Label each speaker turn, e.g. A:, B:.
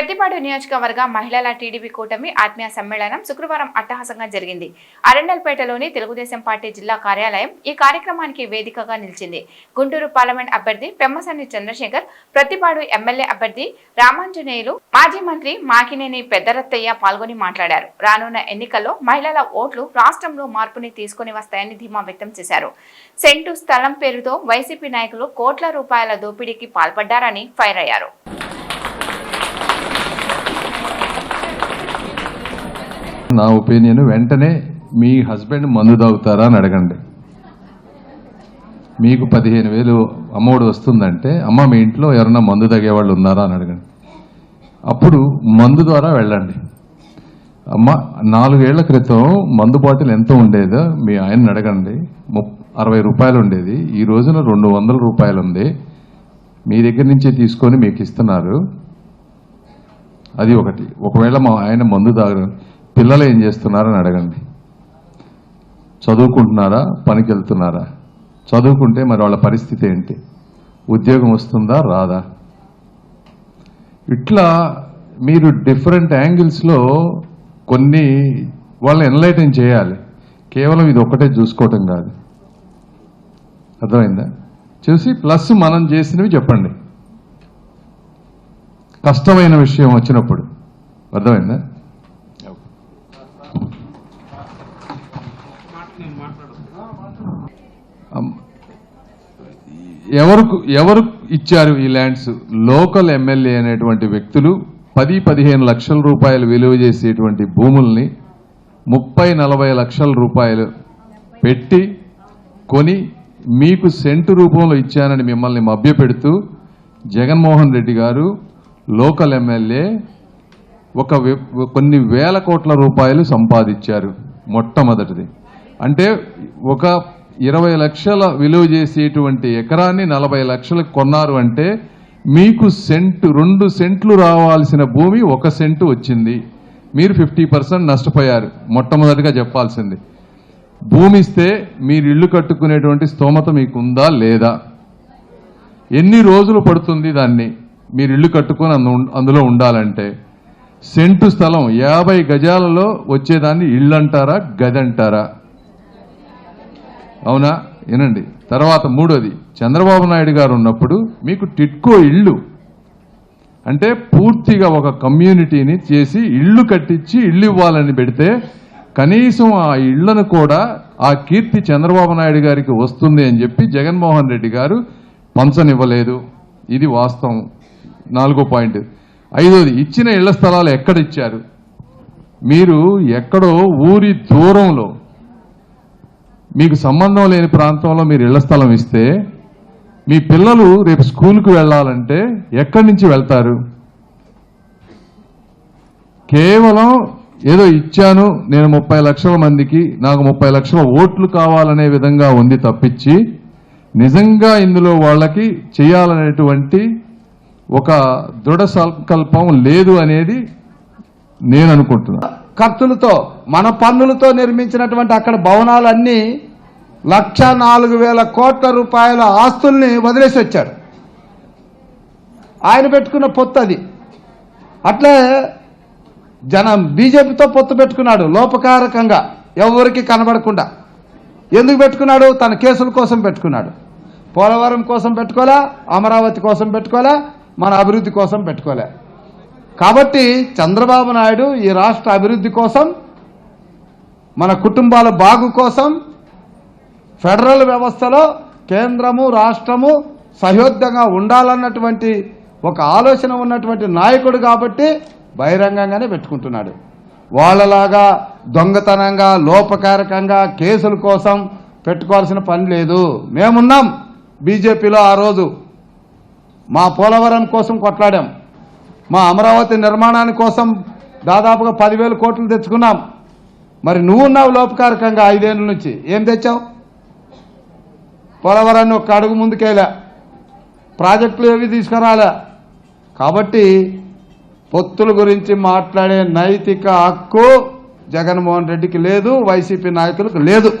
A: ప్రతిపాడు నియోజకవర్గ మహిళల టీడీపీ కూటమి ఆత్మీయ సమ్మేళనం శుక్రవారం అట్టహాసంగా జరిగింది. అరండల్పేటలోని తెలుగుదేశం పార్టీ జిల్లా కార్యాలయం ఈ కార్యక్రమానికి వేదికగా నిలిచింది. గుంటూరు పార్లమెంట్ అభ్యర్థి పెమ్మసాని చంద్రశేఖర్ ప్రతిపాడు ఎమ్మెల్యే అభ్యర్థి రామాంజనేయులు మాజీ మంత్రి మాకినేని పెద్దరత్తయ్య పాల్గొని మాట్లాడారు. రానున్న ఎన్నికల్లో మహిళల ఓట్లు రాష్ట్రంలో మార్పుని తీసుకుని వస్తాయని ధీమా వ్యక్తం చేశారు. సెంటు స్థలం పేరుతో వైసీపీ నాయకులు కోట్ల రూపాయల దోపిడీకి పాల్పడ్డారని ఫైర్ అయ్యారు.
B: నా ఒపీనియన్ వెంటనే మీ హస్బెండ్ మందు తాగుతారా అని అడగండి. మీకు పదిహేను వేలు అమ్మఒడి వస్తుందంటే అమ్మ మీ ఇంట్లో ఎవరైనా మందు తాగేవాళ్ళు ఉన్నారా అని అడగండి. అప్పుడు మందు ద్వారా వెళ్ళండి. అమ్మ నాలుగేళ్ళ క్రితం మందు బాటిల్ ఎంత ఉండేదో మీ ఆయన్ని అడగండి. అరవై రూపాయలు ఉండేది. ఈ రోజున రెండు వందల రూపాయలు ఉంది. మీ దగ్గర నుంచే తీసుకొని మీకు ఇస్తున్నారు. అది ఒకటి. ఒకవేళ మా ఆయన మందు తాగడం పిల్లలు ఏం చేస్తున్నారని అడగండి. చదువుకుంటున్నారా? పనికి వెళ్తున్నారా చదువుకుంటే మరి వాళ్ళ పరిస్థితి ఏంటి? ఉద్యోగం వస్తుందా? రాదా? ఇట్లా మీరు డిఫరెంట్ యాంగిల్స్లో కొన్ని వాళ్ళని ఎన్లైటన్ చేయాలి. కేవలం ఇది ఒక్కటే చూసుకోవటం కాదు. అర్థమైందా? చూసి ప్లస్ మనం చేసినవి చెప్పండి. కష్టమైన విషయం వచ్చినప్పుడు. అర్థమైందా? అమ్- ఎవరు ఎవరు ఇచ్చారు ఈ ల్యాండ్స్? లోకల్ ఎమ్మెల్యే అనేటువంటి వ్యక్తులు పది పదిహేను లక్షల రూపాయలు విలువ చేసేటువంటి భూముల్ని ముప్పై నలభై లక్షల రూపాయలు పెట్టి కొని మీకు సెంటు రూపంలో ఇచ్చానని మిమ్మల్ని మభ్యపెడుతూ జగన్మోహన్ రెడ్డి గారు లోకల్ ఎమ్మెల్యే ఒక కొన్ని వేల కోట్ల రూపాయలు సంపాదించారు మొట్టమొదటిది. అంటే ఒక ఇరవై లక్షల విలువ చేసేటువంటి ఎకరాన్ని నలభై లక్షలకు కొన్నారు అంటే మీకు సెంటు రెండు సెంట్లు రావాల్సిన భూమి ఒక సెంటు వచ్చింది. మీరు ఫిఫ్టీ పర్సెంట్ నష్టపోయారు. మొట్టమొదటిగా చెప్పాల్సింది. భూమి ఇస్తే మీరు ఇల్లు కట్టుకునేటువంటి స్తోమత మీకు ఉందా లేదా? ఎన్ని రోజులు పడుతుంది దాన్ని? మీరు ఇల్లు కట్టుకొని అందు- అందులో ఉండాలంటే. సెంటు స్థలం యాభై గజాలలో వచ్చేదాన్ని ఇల్లు అంటారా గది అంటారా అవునా? వినండి. తర్వాత మూడోది. చంద్రబాబు నాయుడు గారు ఉన్నప్పుడు మీకు టిట్కో ఇల్లు. అంటే పూర్తిగా ఒక కమ్యూనిటీని చేసి ఇల్లు కట్టించి ఇల్లు ఇవ్వాలని పెడితే కనీసం ఆ ఇళ్ళను కూడా ఆ కీర్తి చంద్రబాబు నాయుడు గారికి వస్తుంది అని చెప్పి జగన్మోహన్ రెడ్డి గారు పంచనివ్వలేదు. ఇది వాస్తవం. నాలుగో పాయింట్. ఐదోది ఇచ్చిన ఇళ్ళ స్థలాలు ఎక్కడ ఇచ్చారు? మీరు ఎక్కడో ఊరి దూరంలో మీకు సంబంధం లేని ప్రాంతంలో మీరు ఇళ్ళ స్థలం ఇస్తే మీ పిల్లలు రేపు స్కూల్కి వెళ్ళాలంటే ఎక్కడి నుంచి వెళ్తారు? కేవలం ఏదో ఇచ్చాను నేను ముప్పై లక్షల మందికి నాకు ముప్పై లక్షల ఓట్లు కావాలనే విధంగా ఉంది తప్పించి నిజంగా ఇందులో వాళ్ళకి చేయాలనేటువంటి ఒక దృఢ సంకల్పం లేదు అనేది నేను అనుకుంటున్నా.
C: ఖర్చులతో మన పన్నులతో నిర్మించినటువంటి అక్కడ భవనాలన్నీ లక్ష నాలుగు వేల కోట్ల రూపాయల ఆస్తుల్ని వదిలేసి వచ్చాడు ఆయన పెట్టుకున్న పొత్తు అది. అట్లే జనం బీజేపీతో పొత్తు పెట్టుకున్నాడు లోపకారకంగా ఎవరికి కనబడకుండా. ఎందుకు పెట్టుకున్నాడు? తన కేసుల కోసం పెట్టుకున్నాడు. పోలవరం కోసం పెట్టుకోలే అమరావతి కోసం పెట్టుకోలే మన అభివృద్ధి కోసం పెట్టుకోలే కాబట్టి చంద్రబాబు నాయుడు ఈ రాష్ట్ర అభివృద్ధి కోసం మన కుటుంబాల బాగు కోసం ఫెడరల్ వ్యవస్థలో కేంద్రము రాష్ట్రము సహయోద్ధంగా ఉండాలన్నటువంటి ఒక ఆలోచన ఉన్నటువంటి నాయకుడు కాబట్టి బహిరంగంగానే పెట్టుకుంటున్నాడు. వాళ్ళలాగా దొంగతనంగా లోపకారకంగా కేసుల కోసం పెట్టుకోవాల్సిన పని లేదు. మేమున్నాం. బీజేపీలో ఆ రోజు మా పోలవరం కోసం కొట్లాడాం. మా అమరావతి నిర్మాణాని కోసం దాదాపుగా పదివేల కోట్లు తెచ్చుకున్నాం. మరి నువ్వున్నావు లోపకారకంగా ఐదేళ్ళ నుంచి. ఏం తెచ్చావు? పోలవరాన్ని ఒక్క అడుగు ముందుకేలా. ప్రాజెక్టులు ఏవి తీసుకురాలే? కాబట్టి పొత్తుల గురించి మాట్లాడే నైతిక హక్కు జగన్మోహన్ రెడ్డికి లేదు వైసీపీ నాయకులకు లేదు.